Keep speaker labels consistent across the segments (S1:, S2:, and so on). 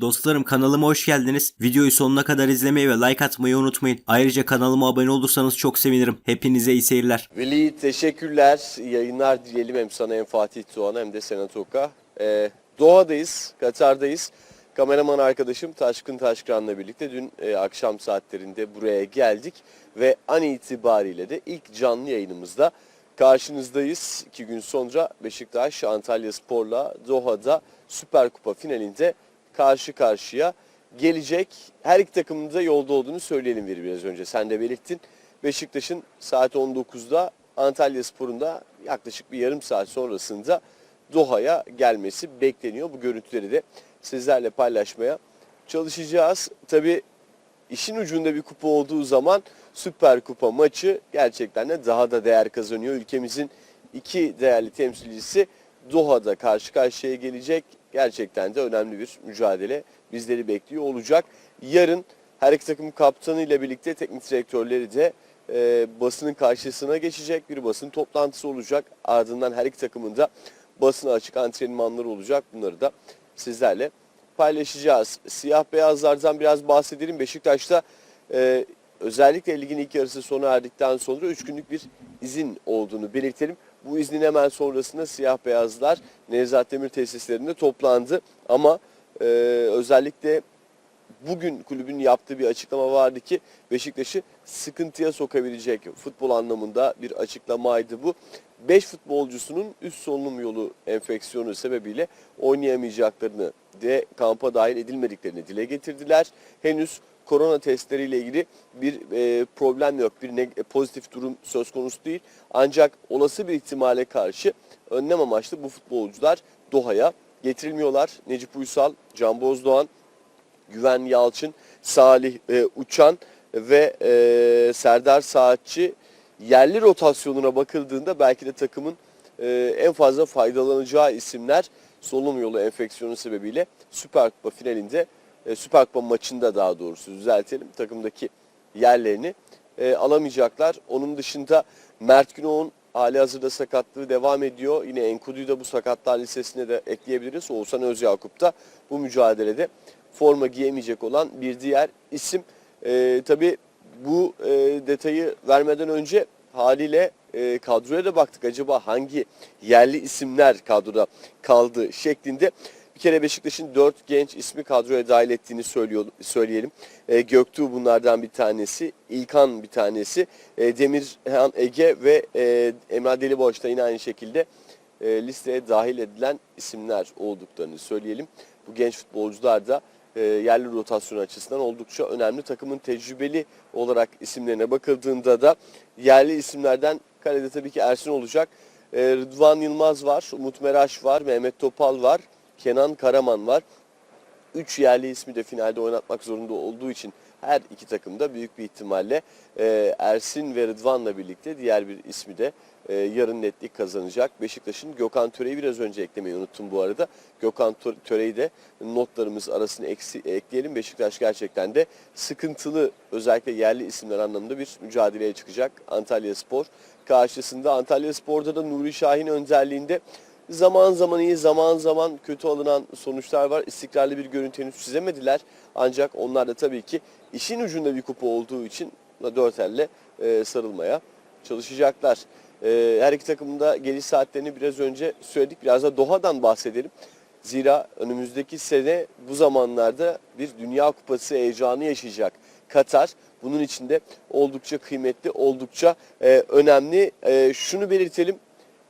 S1: Dostlarım kanalıma hoş geldiniz. Videoyu sonuna kadar izlemeyi ve like atmayı unutmayın. Ayrıca kanalıma abone olursanız çok sevinirim. Hepinize iyi seyirler.
S2: Veli teşekkürler. Yayınlar dileyelim hem sana hem Fatih Doğan'a hem de Senat Oka. Ee, Doha'dayız, Katar'dayız. Kameraman arkadaşım Taşkın Taşkıran'la birlikte dün e, akşam saatlerinde buraya geldik. Ve an itibariyle de ilk canlı yayınımızda karşınızdayız. İki gün sonra Beşiktaş Antalya Spor'la Doha'da Süper Kupa finalinde karşı karşıya gelecek. Her iki takımın da yolda olduğunu söyleyelim bir biraz önce. Sen de belirttin. Beşiktaş'ın saat 19'da Antalya Spor'un da yaklaşık bir yarım saat sonrasında Doha'ya gelmesi bekleniyor. Bu görüntüleri de sizlerle paylaşmaya çalışacağız. Tabii işin ucunda bir kupa olduğu zaman Süper Kupa maçı gerçekten de daha da değer kazanıyor. Ülkemizin iki değerli temsilcisi Doha'da karşı karşıya gelecek. Gerçekten de önemli bir mücadele bizleri bekliyor olacak. Yarın her iki takım kaptanı ile birlikte teknik direktörleri de e, basının karşısına geçecek. Bir basın toplantısı olacak. Ardından her iki takımın da basına açık antrenmanları olacak. Bunları da sizlerle paylaşacağız. Siyah beyazlardan biraz bahsedelim. Beşiktaş'ta e, özellikle ligin ilk yarısı sona erdikten sonra 3 günlük bir izin olduğunu belirtelim. Bu iznin hemen sonrasında siyah beyazlar Nevzat Demir tesislerinde toplandı. Ama e, özellikle bugün kulübün yaptığı bir açıklama vardı ki Beşiktaş'ı sıkıntıya sokabilecek futbol anlamında bir açıklamaydı bu. 5 futbolcusunun üst solunum yolu enfeksiyonu sebebiyle oynayamayacaklarını de kampa dahil edilmediklerini dile getirdiler. Henüz korona testleriyle ilgili bir e, problem yok, bir neg- pozitif durum söz konusu değil. Ancak olası bir ihtimale karşı önlem amaçlı bu futbolcular Doha'ya getirilmiyorlar. Necip Uysal, Can Bozdoğan, Güven Yalçın, Salih e, Uçan ve e, Serdar Saatçi yerli rotasyonuna bakıldığında belki de takımın e, en fazla faydalanacağı isimler solunum yolu enfeksiyonu sebebiyle Süper Kupa finalinde, e, Süper Kupa maçında daha doğrusu düzeltelim takımdaki yerlerini e, alamayacaklar. Onun dışında Mert Günok'un hali hazırda sakatlığı devam ediyor. Yine Enkudu'yu da bu sakatlar listesine de ekleyebiliriz. Oğuzhan Özyakup da bu mücadelede forma giyemeyecek olan bir diğer isim. E, tabii bu e, detayı vermeden önce haliyle e, kadroya da baktık. Acaba hangi yerli isimler kadroda kaldı şeklinde. Kere Beşiktaş'ın dört genç ismi kadroya dahil ettiğini söylüyor, söyleyelim. E, Göktuğ bunlardan bir tanesi, İlkan bir tanesi, e, Demirhan Ege ve e, Emrah Deliboş da yine aynı şekilde e, listeye dahil edilen isimler olduklarını söyleyelim. Bu genç futbolcular da e, yerli rotasyon açısından oldukça önemli. Takımın tecrübeli olarak isimlerine bakıldığında da yerli isimlerden kalede tabii ki Ersin olacak. E, Rıdvan Yılmaz var, Umut Meraş var, Mehmet Topal var, Kenan Karaman var. Üç yerli ismi de finalde oynatmak zorunda olduğu için her iki takım da büyük bir ihtimalle e, Ersin ve Rıdvan'la birlikte diğer bir ismi de e, yarın netlik kazanacak. Beşiktaş'ın Gökhan Töre'yi biraz önce eklemeyi unuttum bu arada. Gökhan Tö- Töre'yi de notlarımız arasına eksi, ekleyelim. Beşiktaş gerçekten de sıkıntılı özellikle yerli isimler anlamında bir mücadeleye çıkacak. Antalya Spor karşısında. Antalya Spor'da da Nuri Şahin önderliğinde zaman zaman iyi zaman zaman kötü alınan sonuçlar var. İstikrarlı bir görüntü henüz çizemediler. Ancak onlar da tabii ki işin ucunda bir kupa olduğu için dört elle e, sarılmaya çalışacaklar. E, her iki takımın da geliş saatlerini biraz önce söyledik. Biraz da Doha'dan bahsedelim. Zira önümüzdeki sene bu zamanlarda bir Dünya Kupası heyecanı yaşayacak Katar. Bunun içinde oldukça kıymetli, oldukça e, önemli. E, şunu belirtelim.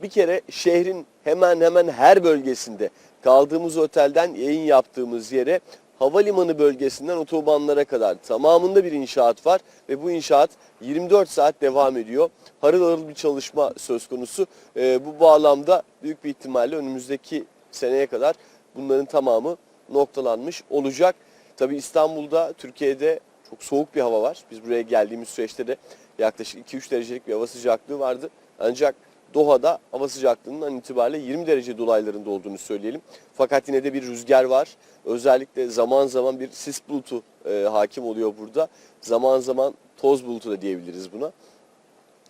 S2: Bir kere şehrin hemen hemen her bölgesinde kaldığımız otelden yayın yaptığımız yere havalimanı bölgesinden otobanlara kadar tamamında bir inşaat var ve bu inşaat 24 saat devam ediyor. Harıl harıl bir çalışma söz konusu. Ee, bu bağlamda büyük bir ihtimalle önümüzdeki seneye kadar bunların tamamı noktalanmış olacak. Tabi İstanbul'da, Türkiye'de çok soğuk bir hava var. Biz buraya geldiğimiz süreçte de yaklaşık 2-3 derecelik bir hava sıcaklığı vardı. Ancak Doha'da hava sıcaklığının itibariyle 20 derece dolaylarında olduğunu söyleyelim. Fakat yine de bir rüzgar var. Özellikle zaman zaman bir sis bulutu e, hakim oluyor burada. Zaman zaman toz bulutu da diyebiliriz buna.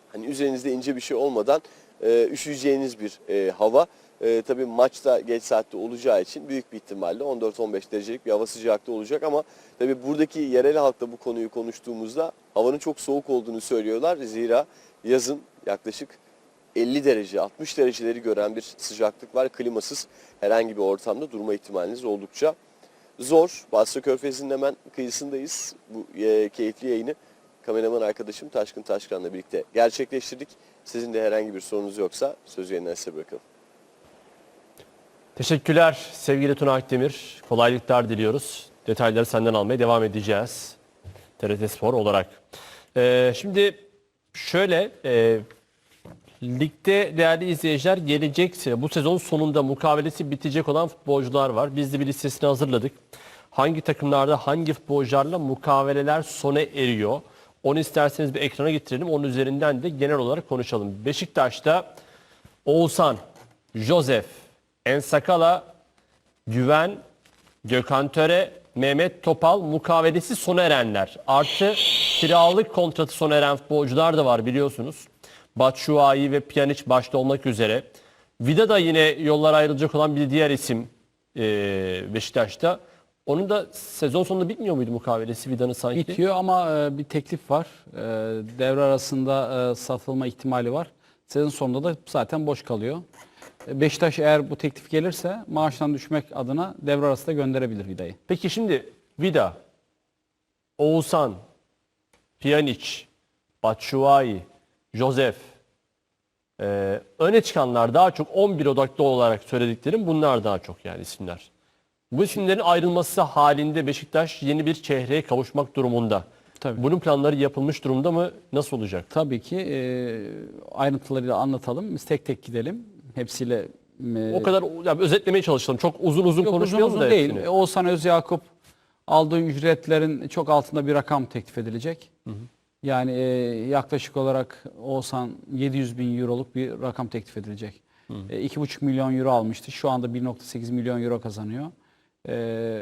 S2: Hani üzerinizde ince bir şey olmadan e, üşüyeceğiniz bir e, hava. E, tabii maçta geç saatte olacağı için büyük bir ihtimalle 14-15 derecelik bir hava sıcaklığı olacak ama tabii buradaki yerel halkla bu konuyu konuştuğumuzda havanın çok soğuk olduğunu söylüyorlar. Zira yazın yaklaşık 50 derece 60 dereceleri gören bir sıcaklık var. Klimasız herhangi bir ortamda durma ihtimaliniz oldukça zor. Basra Körfezi'nin hemen kıyısındayız. Bu e, keyifli yayını kameraman arkadaşım Taşkın Taşkan'la birlikte gerçekleştirdik. Sizin de herhangi bir sorunuz yoksa sözü yeniden size bırakalım.
S3: Teşekkürler sevgili Tuna Akdemir. Kolaylıklar diliyoruz. Detayları senden almaya devam edeceğiz. TRT Spor olarak. Ee, şimdi şöyle e, ligde değerli izleyiciler gelecek bu sezon sonunda mukavelesi bitecek olan futbolcular var. Biz de bir listesini hazırladık. Hangi takımlarda hangi futbolcularla mukaveleler sona eriyor? Onu isterseniz bir ekrana getirelim. Onun üzerinden de genel olarak konuşalım. Beşiktaş'ta Oğuzhan, Josef, Ensakala, Güven, Gökhan Töre, Mehmet Topal mukavelesi sona erenler. Artı kiralık kontratı sona eren futbolcular da var biliyorsunuz. Batshuayi ve Pjanic başta olmak üzere. Vida da yine yollar ayrılacak olan bir diğer isim eee, Beşiktaş'ta. Onun da sezon sonunda bitmiyor muydu mukavelesi Vida'nın sanki?
S4: Bitiyor ama e, bir teklif var. E, devre arasında e, satılma ihtimali var. Sezon sonunda da zaten boş kalıyor. E, Beşiktaş eğer bu teklif gelirse maaştan düşmek adına devre arasında gönderebilir Vida'yı.
S3: Peki şimdi Vida, Oğuzhan, Pjanic, Batshuayi, Josef e, öne çıkanlar daha çok 11 odaklı olarak söylediklerim bunlar daha çok yani isimler. Bu isimlerin ayrılması halinde Beşiktaş yeni bir çehreye kavuşmak durumunda.
S4: Tabii.
S3: Bunun planları yapılmış durumda mı? Nasıl olacak?
S4: Tabii ki e, ayrıntılarıyla anlatalım. Biz tek tek gidelim. Hepsiyle e,
S3: O kadar yani özetlemeye çalışalım. Çok uzun uzun
S4: Yok, uzun
S3: konuşmayalım
S4: uzun
S3: da
S4: değil.
S3: hepsini.
S4: E, Oğuzhan Özyakup aldığı ücretlerin çok altında bir rakam teklif edilecek. Yani e, yaklaşık olarak Oğuzhan 700 bin euroluk bir rakam teklif edilecek. E, 2,5 milyon euro almıştı. Şu anda 1,8 milyon euro kazanıyor. E,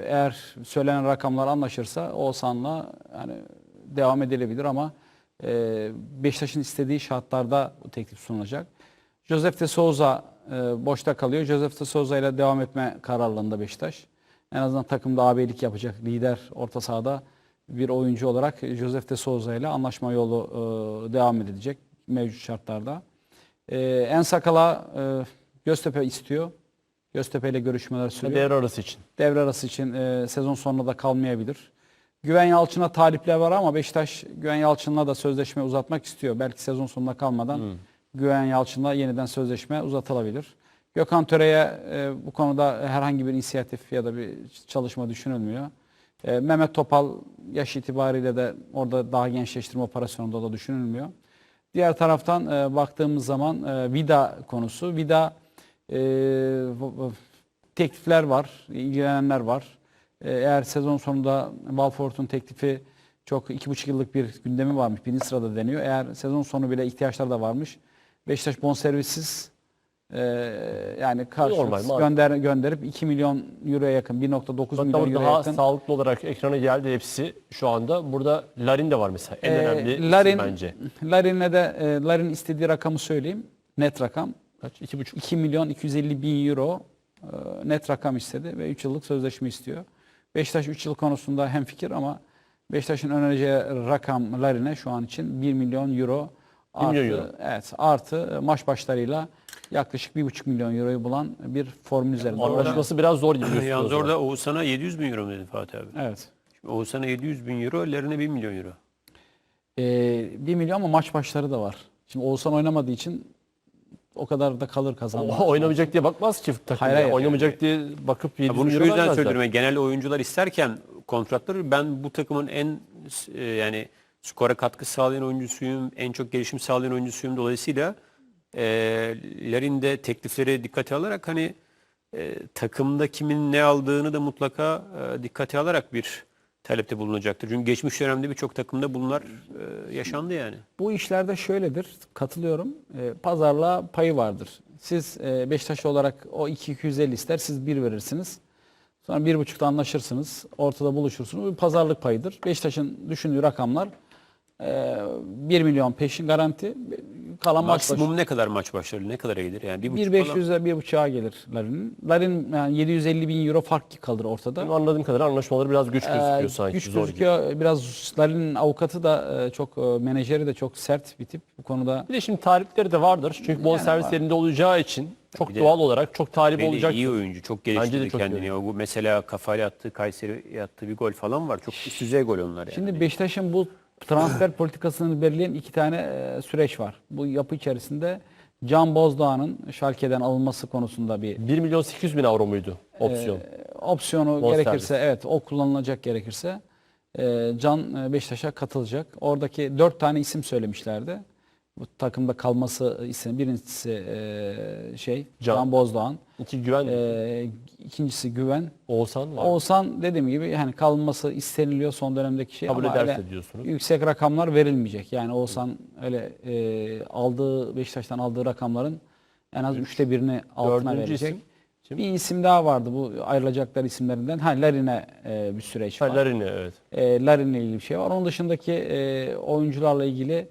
S4: eğer söylenen rakamlar anlaşırsa Oğuzhan'la yani devam edilebilir ama e, Beşiktaş'ın istediği şartlarda bu teklif sunulacak. Josef de Souza e, boşta kalıyor. Josef de Souza ile devam etme kararlılığında Beşiktaş. En azından takımda ağabeylik yapacak lider orta sahada bir oyuncu olarak Josef de Souza ile anlaşma yolu e, devam edilecek mevcut şartlarda. E, en sakala e, Göztepe istiyor. Göztepe ile görüşmeler sürüyor
S3: Devre arası için.
S4: devre arası için e, sezon sonunda da kalmayabilir. Güven Yalçın'a talipler var ama Beşiktaş Güven Yalçın'la da sözleşme uzatmak istiyor. Belki sezon sonuna kalmadan Güven Yalçın'la yeniden sözleşme uzatılabilir. Gökhan Töre'ye e, bu konuda herhangi bir inisiyatif ya da bir çalışma düşünülmüyor. E, Mehmet Topal yaş itibariyle de orada daha gençleştirme operasyonunda da düşünülmüyor. Diğer taraftan e, baktığımız zaman e, Vida konusu. Vida e, teklifler var, ilgilenenler var. E, eğer sezon sonunda Walford'un teklifi çok iki buçuk yıllık bir gündemi varmış. Birinci sırada deniyor. Eğer sezon sonu bile ihtiyaçları da varmış. Beşiktaş bonservissiz e, yani karşılıksız
S3: Normal,
S4: gönder, gönderip 2 milyon euroya yakın 1.9 milyon euroya
S3: daha
S4: yakın.
S3: sağlıklı olarak ekrana geldi hepsi şu anda. Burada Larin de var mesela. En
S4: Ee,
S3: önemli
S4: Larin,
S3: bence.
S4: Larin'le de e, Larin istediği rakamı söyleyeyim. Net rakam.
S3: Kaç? 2,5.
S4: 2 milyon 250 bin euro e, net rakam istedi ve 3 yıllık sözleşme istiyor. Beşiktaş 3 yıl konusunda hemfikir ama Beşiktaş'ın önereceği rakam Larin'e şu an için 1 milyon euro
S3: Bir
S4: artı,
S3: milyon euro.
S4: evet, artı e, maç başlarıyla yaklaşık 1,5 milyon euroyu bulan bir formül üzerinde.
S3: Anlaşması biraz zor gibi gözüküyor.
S5: Yalnız orada Oğuzhan'a 700 bin euro mu dedi Fatih abi?
S4: Evet.
S5: Şimdi Oğuzhan'a 700 bin euro, Lerine 1 milyon euro.
S4: Ee, 1 milyon ama maç başları da var. Şimdi Oğuzhan oynamadığı için o kadar da kalır kazanma.
S3: O oynamayacak diye bakmaz ki takım.
S4: Hayır,
S3: ya.
S4: hayır.
S3: Oynamayacak diye bakıp 700
S5: Ha, bunu şu yüzden söylüyorum. Yani genel oyuncular isterken kontratları ben bu takımın en e, yani skora katkı sağlayan oyuncusuyum, en çok gelişim sağlayan oyuncusuyum. Dolayısıyla e, Lerin de teklifleri dikkate alarak hani e, takımda kimin ne aldığını da mutlaka e, dikkate alarak bir talepte bulunacaktır. Çünkü geçmiş dönemde birçok takımda bunlar e, yaşandı yani.
S4: Bu işlerde şöyledir, katılıyorum. E, pazarlığa payı vardır. Siz e, Beşiktaş olarak o 2-250 ister, siz 1 verirsiniz. Sonra 1,5'da anlaşırsınız, ortada buluşursunuz. Bu pazarlık payıdır. Beşiktaş'ın düşündüğü rakamlar e, 1 milyon peşin garanti. Kalan
S5: Maksimum ne kadar maç başları ne kadara gelir? Yani bir buçuk falan.
S4: 1.500'e 1.5'a gelir Larin'in. Larin yani 750 bin euro fark kalır ortada.
S3: Benim anladığım kadarıyla anlaşmaları biraz güç gözüküyor
S4: Ee,
S3: sanki.
S4: güç
S3: zor gibi.
S4: gözüküyor. Biraz Larin'in avukatı da e, çok e, menajeri de çok sert bir tip bu konuda.
S3: Bir de şimdi talipleri de vardır. Çünkü bol
S4: Yani
S3: servis
S4: var.
S3: yerinde olacağı için çok
S5: Bir
S3: doğal olarak çok talip olacak.
S5: iyi oyuncu. Çok
S3: Bence de
S5: geliştirdi
S3: çok
S5: kendini.
S3: iyi.
S5: O mesela kafayla attığı Kayseri attığı bir gol falan var. Çok üst düzey gol onlar yani.
S4: Şimdi Beşiktaş'ın bu transfer politikasını belirleyen iki tane e, süreç var. Bu yapı içerisinde Can Bozdağ'ın Schalke'den alınması konusunda bir
S3: 1 milyon 800 bin avro muydu opsiyon?
S4: e, opsiyonu
S3: Bonservis.
S4: gerekirse evet o kullanılacak gerekirse e, Can e, Beşiktaş'a katılacak. Oradaki dört tane isim söylemişlerdi. Bu takımda kalması isim. Birincisi e, şey
S3: Can.
S4: Can, Bozdağ'ın.
S3: İki güven
S4: E, ikincisi Güven.
S3: Oğuzhan var.
S4: Oğuzhan dediğim gibi yani kalması isteniliyor son dönemdeki şey
S3: Kabul
S4: ama öyle
S3: diyorsunuz.
S4: yüksek rakamlar verilmeyecek. Yani Oğuzhan öyle e, aldığı Beşiktaş'tan aldığı rakamların en az üçte birini altına
S3: Dördüncü
S4: verecek.
S3: isim kim?
S4: Bir isim daha vardı bu ayrılacaklar isimlerinden. Ha Larin'e e, bir süreç var.
S3: Larin'i evet.
S4: E, Larin'le ilgili bir şey var. Onun dışındaki e, oyuncularla ilgili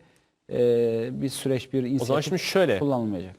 S4: e, bir süreç, bir
S3: zaman
S4: inisiyatif
S3: şimdi şöyle.
S4: kullanılmayacak.